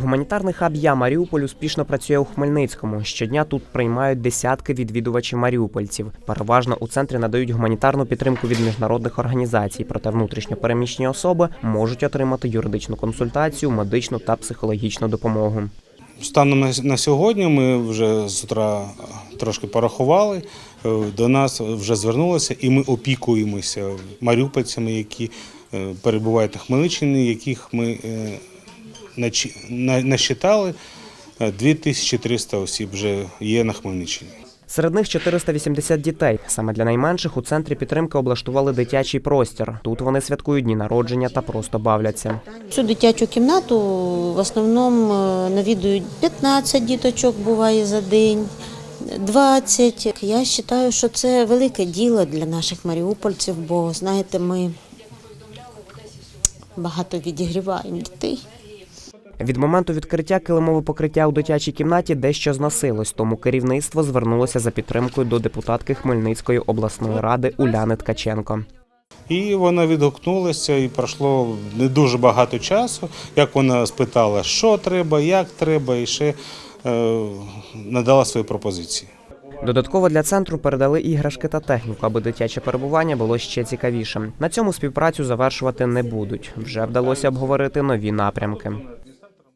Гуманітарний хаб Я Маріуполь успішно працює у Хмельницькому. Щодня тут приймають десятки відвідувачів маріупольців. Переважно у центрі надають гуманітарну підтримку від міжнародних організацій. Проте внутрішньо переміщені особи можуть отримати юридичну консультацію, медичну та психологічну допомогу. Станом на- сьогодні ми вже з утра трошки порахували. е, До нас вже звернулося, і ми опікуємося маріупольцями, які е, перебувають на Хмельниччині, яких ми е, насчитали. Е, 2300 осіб вже є на Хмельниччині. Серед них 480 дітей. Саме для найменших у центрі підтримки облаштували дитячий простір. Тут вони святкують дні народження та просто бавляться. Цю дитячу кімнату в основному е, навідують 15 діточок буває за день, 20. Я вважаю, що це велике діло для наших маріупольців, бо знаєте, ми багато відігріваємо дітей. Від моменту відкриття килимове покриття у дитячій кімнаті дещо зносилось, тому керівництво звернулося за підтримкою до депутатки Хмельницької обласної ради Уляни Ткаченко. І вона відгукнулася, і пройшло не дуже багато часу. Як вона спитала, що треба, як треба, і ще е, надала свої пропозиції. Додатково для центру передали іграшки та техніку, аби дитяче перебування було ще цікавішим. На цьому співпрацю завершувати не будуть. Вже вдалося обговорити нові напрямки.